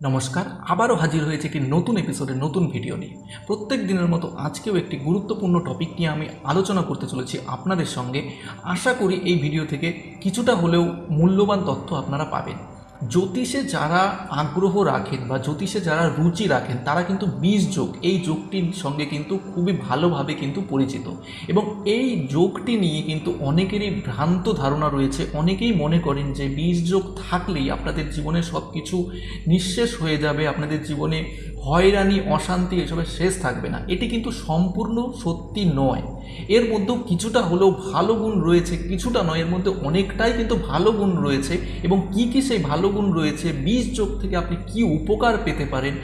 নমস্কার, আবারও হাজির হয়েছে একটি নতুন এপিসোডে নতুন ভিডিও নিয়ে। প্রত্যেক দিনের মতো আজকেও একটি গুরুত্বপূর্ণ টপিক নিয়ে আমি আলোচনা করতে চলেছি আপনাদের সঙ্গে। আশা করি এই ভিডিও থেকে কিছুটা হলেও মূল্যবান তথ্য আপনারা পাবেন। জ্যোতিষে যারা আগ্রহ রাখেন বা জ্যোতিষে যারা রুচি রাখেন, তারা কিন্তু বীজ যোগ, এই যোগটির সঙ্গে কিন্তু খুবই ভালোভাবে কিন্তু পরিচিত। এবং এই যোগটি নিয়ে কিন্তু অনেকেরই ভ্রান্ত ধারণা রয়েছে। অনেকেই মনে করেন যে বীজ যোগ থাকলেই আপনাদের জীবনে সব কিছু নিঃশেষ হয়ে যাবে, আপনাদের জীবনে হয়রানি, অশান্তি এসবের শেষ থাকবে না। এটি কিন্তু সম্পূর্ণ সত্যি নয়। এর মধ্যেও কিছুটা হলেও ভালো গুণ রয়েছে, কিছুটা নয়, এর মধ্যে অনেকটাই কিন্তু ভালো গুণ রয়েছে এবং কি কি সেই ভালো গুণ রয়েছে, বীজ যোগ থেকে আপনি কি উপকার পেতে পারেন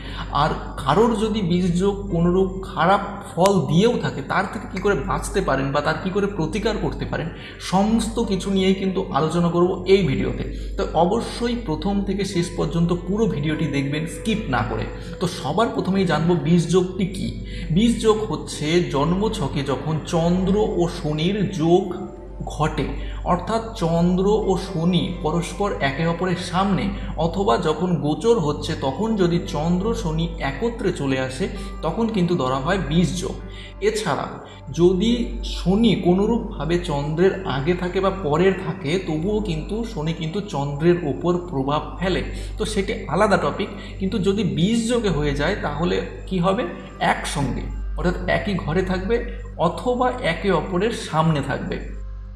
আর কারোর যদি বীজ যোগ কোনোরূপ খারাপ ফল দিয়েও থাকে, তার থেকে কি করে বাঁচতে পারেন বা তার কি করে প্রতিকার করতে পারেন, সমস্ত কিছু নিয়েই কিন্তু আলোচনা করব এই ভিডিওতে। তো অবশ্যই প্রথম থেকে শেষ পর্যন্ত পুরো ভিডিওটি দেখবেন, স্কিপ না করে। তো সবার প্রথমেই জানব বীজ যোগটি কী। বীজ যোগ হচ্ছে জন্ম ছকে যখন চন্দ্র ও শনির যোগ ঘটে। অর্থাৎ চন্দ্র ও শনি পরস্পর একে অপরের সামনে, অথবা যখন গোচর হচ্ছে, তখন যদি চন্দ্র শনি একত্রে চলে আসে, তখন কিন্তু ধরা হয় বীজ যোগ। এছাড়া, যদি শনি কোনোরূপভাবে চন্দ্রের আগে থাকে বা পরের থাকে, তবুও কিন্তু শনি কিন্তু চন্দ্রের ওপর প্রভাব ফেলে। তো সেটি আলাদা টপিক কিন্তু যদি বীজ যোগে হয়ে যায়, তাহলে কি হবে? একসঙ্গে। অর্থাৎ একই ঘরে থাকবে অথবা একে অপরের সামনে থাকবে।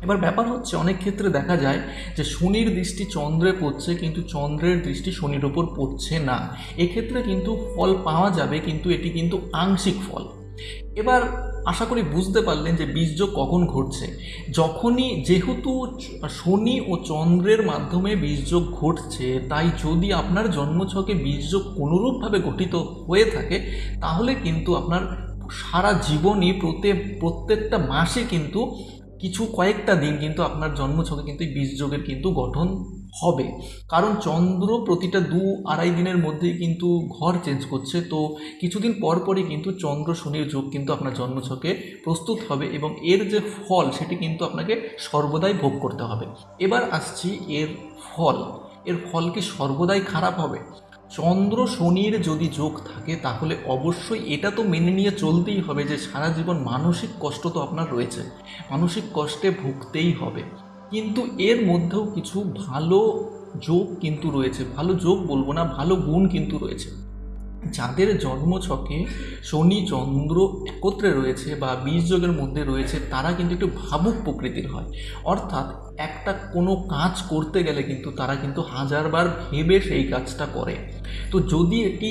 এবার ব্যাপার হচ্ছে অনেক ক্ষেত্রে দেখা যায় যে শনির দৃষ্টি চন্দ্রে পড়ছে কিন্তু চন্দ্রের দৃষ্টি শনির ওপর পড়ছে না। এক্ষেত্রে কিন্তু ফল পাওয়া যাবে কিন্তু এটি কিন্তু আংশিক ফল। এবার আশা করি বুঝতে পারলেন যে বীজযোগ কখন ঘটছে। যখনই যেহেতু শনি ও চন্দ্রের মাধ্যমে বীজযোগ ঘটছে, তাই যদি আপনার জন্মছকে বীজযোগ কোনোরূপভাবে গঠিত হয়ে থাকে, তাহলে কিন্তু আপনার সারা জীবনই প্রত্যেক, প্রত্যেকটা মাসে কিন্তু কিছু কয়েকটা দিন কিন্তু আপনার জন্মছকে কিন্তু বীজযোগের কিন্তু গঠন হবে। কারণ চন্দ্র প্রতিটা দু আড়াই দিনের মধ্যেই কিন্তু ঘর চেঞ্জ করছে। তো কিছুদিন পর পরই কিন্তু চন্দ্র শনির যোগ কিন্তু আপনার জন্মছকে প্রস্তুত হবে এবং এর যে ফল সেটি কিন্তু আপনাকে সর্বদাই ভোগ করতে হবে। এবার আসছি এর ফল। এর ফল কি সর্বদাই খারাপ হবে? চন্দ্র শনির যদি যোগ থাকে, তাহলে অবশ্যই এটা তো মেনে নিয়ে চলতেই হবে যে সারা জীবন মানসিক কষ্ট তো আপনার রয়েছে। মানসিক কষ্টে ভুগতেই হবে। কিন্তু এর মধ্যেও কিছু ভালো যোগ কিন্তু রয়েছে। ভালো যোগ বলব না, ভালো গুণ কিন্তু রয়েছে। যাদের জন্মছকে শনি, চন্দ্র একত্রে রয়েছে বা বীজ যোগের মধ্যে রয়েছে, তারা কিন্তু একটু ভাবুক প্রকৃতির হয়। অর্থাৎ একটা কোনো কাজ করতে গেলে কিন্তু তারা কিন্তু হাজারবার ভেবে সেই কাজটা করে। তো যদি এটি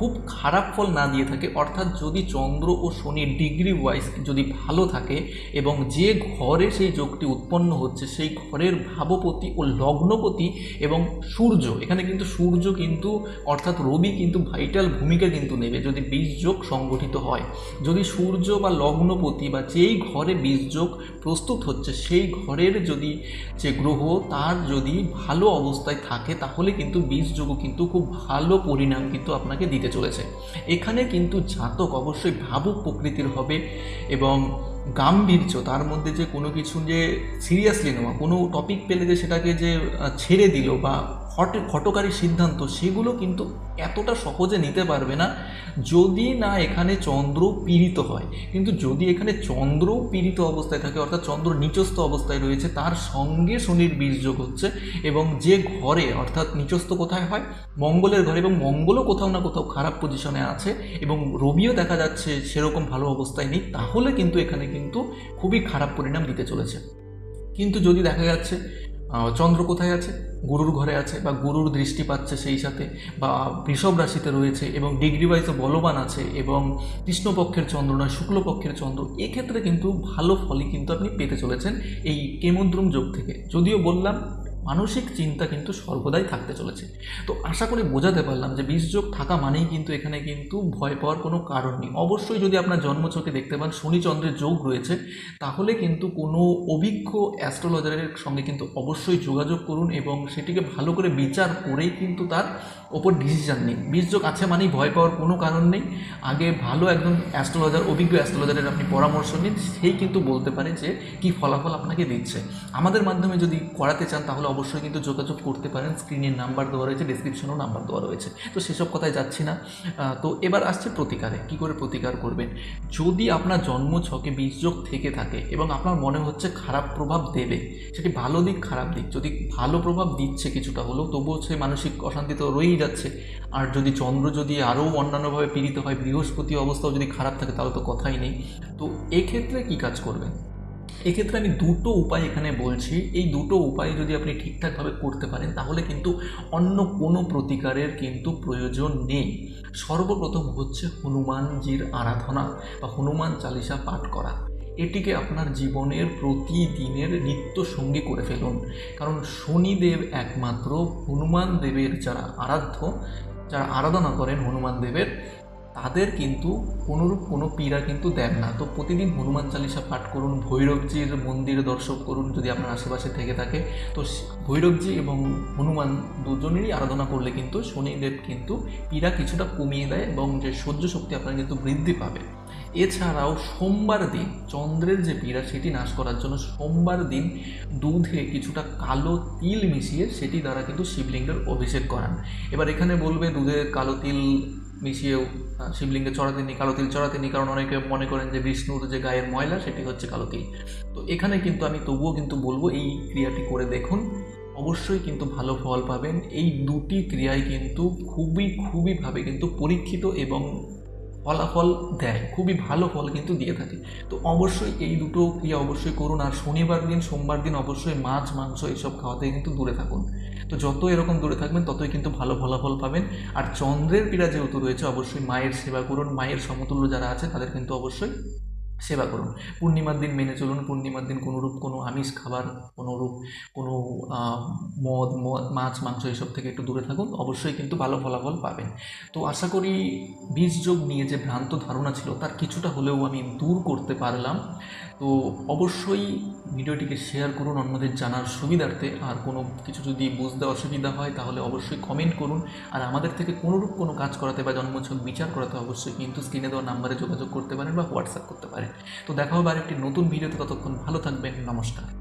খুব খারাপ ফল না দিয়ে থাকে। অর্থাৎ যদি চন্দ্র ও শনি ডিগ্রি ওয়াইজ যদি ভালো থাকে এবং যে ঘরে সেই যোগটি উৎপন্ন হচ্ছে, সেই ঘরের ভাবপতি ও লগ্নপতি এবং সূর্য, এখানে কিন্তু সূর্য কিন্তু অর্থাৎ রবি কিন্তু ভাইটাল ভূমিকা কিন্তু নেবে যদি বীজ যোগ সংগঠিত হয়। যদি সূর্য বা লগ্নপতি বা যেই ঘরে বীজ যোগ প্রস্তুত হচ্ছে, সেই ঘরের যদি যে গ্রহ তার যদি ভালো অবস্থায় থাকে, তাহলে কিন্তু বীজ যোগও কিন্তু খুব ভালো পরিণাম কিন্তু আপনাকে দিতে চলেছে। এখানে কিন্তু জাতক অবশ্যই ভাবুক প্রকৃতির হবে এবং গাম্ভীর্য, তার মধ্যে যে কোনো কিছু যে সিরিয়াসলি নেওয়া, কোনো টপিক পেলে যে সেটাকে যে ছেড়ে দিল বা হট হটকারী সিদ্ধান্ত, সেগুলো কিন্তু এতটা সহজে নিতে পারবে না যদি না এখানে চন্দ্র পীড়িত হয়। কিন্তু যদি এখানে চন্দ্র পীড়িত অবস্থায় থাকে, অর্থাৎ চন্দ্র নিচস্থ অবস্থায় রয়েছে, তার সঙ্গে শনির বীজযোগ হচ্ছে এবং যে ঘরে, অর্থাৎ নিচস্থ কোথায় হয়? মঙ্গলের ঘরে এবং মঙ্গলও কোথাও না কোথাও খারাপ পজিশনে আছে এবং রবিও দেখা যাচ্ছে সেরকম ভালো অবস্থায় নেই, তাহলে কিন্তু এখানে কিন্তু খুবই খারাপ পরিণাম দিতে চলেছে। কিন্তু যদি দেখা যাচ্ছে চন্দ্র কোথায় আছে? গুরুর ঘরে আছে বা গুরুর দৃষ্টি পাচ্ছে সেই সাথে বা বৃষভ রাশিতে রয়েছে এবং ডিগ্রি ওয়াইজে বলবান আছে এবং কৃষ্ণপক্ষের চন্দ্র নয়, শুক্লপক্ষের চন্দ্র, এক্ষেত্রে কিন্তু ভালো ফলই কিন্তু আপনি পেতে চলেছেন এই কেমন্দ্রম যোগ থেকে। যদিও বললাম মানসিক চিন্তা কিন্তু সর্বদাই থাকতে চলেছে। তো আশা করি বোঝাতে পারলাম যে বীজযোগ থাকা মানেই কিন্তু এখানে কিন্তু ভয় পাওয়ার কোনো কারণ নেই। অবশ্যই যদি আপনার জন্মছকে দেখতে পান শনিচন্দ্রের যোগ রয়েছে, তাহলে কিন্তু কোনো অভিজ্ঞ অ্যাস্ট্রোলজারের সঙ্গে কিন্তু অবশ্যই যোগাযোগ করুন এবং সেটিকে ভালো করে বিচার করেই কিন্তু তার ওপর ডিসিশন নিন। বীজযোগ আছে মানেই ভয় পাওয়ার কোনো কারণ নেই। আগে ভালো একদম অ্যাস্ট্রোলজার অভিজ্ঞ অ্যাস্ট্রোলজারের আপনি পরামর্শ নিন, সেই কিন্তু বলতে পারে যে কী ফলাফল আপনাকে দিচ্ছে। আমাদের মাধ্যমে যদি করাতে চান তাহলে অবশ্যই কিন্তু যোগাযোগ করতে পারেন। স্ক্রিনের নাম্বার দেওয়া রয়েছে ডিসক্রিপশনেও নাম্বার দেওয়া রয়েছে। তো সেসব কথায় যাচ্ছি না। তো এবার আসছে প্রতিকারে। কি করে প্রতিকার করবেন? যদি আপনার জন্ম ছকে বীজযোগ থেকে থাকে এবং আপনার মনে হচ্ছে খারাপ প্রভাব দেবে, সেটি ভালো দিক, খারাপ দিক। যদি ভালো প্রভাব দিচ্ছে কিছুটা হলেও, তবুও সে মানসিক অশান্তি তো রয়েই যাচ্ছে। আর যদি চন্দ্র যদি আরও অন্যান্যভাবে পীড়িত হয়, বৃহস্পতি অবস্থাও যদি খারাপ থাকে, তাহলে তো কথাই নেই। তো এক্ষেত্রে কী কাজ করবেন? এক্ষেত্রে আমি দুটো উপায় এখানে বলছি। এই দুটো উপায় যদি আপনি ঠিকঠাকভাবে করতে পারেন, তাহলে কিন্তু অন্য কোনো প্রতিকারের কিন্তু প্রয়োজন নেই। সর্বপ্রথম হচ্ছে হনুমানজির আরাধনা বা হনুমান চালিসা পাঠ করা। এটিকে আপনার জীবনের প্রতিদিনের নিত্য সঙ্গী করে ফেলুন। কারণ শনিদেব একমাত্র হনুমান দেবের যারা আরাধ্য, যারা আরাধনা করেন হনুমান দেবের তাদের কিন্তু কোনোরূপ কোনো পীড়া কিন্তু দেন না। তো প্রতিদিন হনুমান চালিসা পাঠ করুন, ভৈরবজির মন্দির দর্শন করুন যদি আপনার আশেপাশে থেকে থাকে। তো ভৈরবজি এবং হনুমান দুজনেরই আরাধনা করলে কিন্তু শনিদেব কিন্তু পীড়া কিছুটা কমিয়ে দেয় এবং যে সহ্য শক্তি আপনার কিন্তু বৃদ্ধি পাবে। এছাড়াও সোমবার দিন চন্দ্রের যে পীড়া সেটি নাশ করার জন্য সোমবার দিন দুধে কিছুটা কালো তিল মিশিয়ে সেটি দ্বারা কিন্তু শিবলিঙ্গের অভিষেক করান। এবার এখানে বলবে দুধে কালো তিল মিশিয়েও শিবলিঙ্গে চড়াতে নি কালো তিল চড়াতে নি কারণ অনেকে মনে করেন যে বিষ্ণুর যে গায়ের ময়লা, সেটি হচ্ছে কালো তিল। তো এখানে কিন্তু আমি তবুও কিন্তু বলব, এই ক্রিয়াটি করে দেখুন। অবশ্যই কিন্তু ভালো ফল পাবেন। এই দুটি ক্রিয়াই কিন্তু খুবই খুবইভাবে কিন্তু পরীক্ষিত এবং ফলাফল দেয়, খুবই ভালো ফল কিন্তু দিয়ে থাকে। তো অবশ্যই এই দুটো ক্রিয়া অবশ্যই করুন, আর শনিবার দিন, সোমবার দিন অবশ্যই মাছ, মাংস এইসব খাওয়াতে কিন্তু দূরে থাকুন। তো যত এরকম দূরে থাকবেন, ততই কিন্তু ভালো ফলাফল পাবেন। আর চন্দ্রের পীড়া যেহেতু রয়েছে, অবশ্যই মায়ের সেবা করুন। মায়ের সমতুল্য যারা আছে, তাদের কিন্তু অবশ্যই সেবা করুন। পূর্ণিমার দিন মেনে চলুন। পূর্ণিমার দিন কোনোরূপ কোনো আমিষ খাবার, কোনোরূপ কোনো মদ মাছ, মাংস এসব থেকে একটু দূরে থাকুন। অবশ্যই কিন্তু ভালো ফলাফল পাবেন। তো আশা করি বীজ যোগ নিয়ে যে ভ্রান্ত ধারণা ছিল, তার কিছুটা হলেও আমি দূর করতে পারলাম। তো অবশ্যই ভিডিওটিকে শেয়ার করুন, অন্যদের জানার সুবিধার্থে। আর কোনো কিছু যদি বুঝতে অসুবিধা হয়, তাহলে অবশ্যই কমেন্ট করুন। আর আমাদের থেকে কোনোরূপ কোনো কাজ করাতে বা জন্মছক বিচার করাতে অবশ্যই কিন্তু স্ক্রিনে দেওয়া নাম্বারে যোগাযোগ করতে পারেন বা হোয়াটসঅ্যাপ করতে পারেন। তো দেখা হবে আর একটি নতুন ভিডিওতে, ততক্ষণ ভালো থাকবেন, নমস্কার।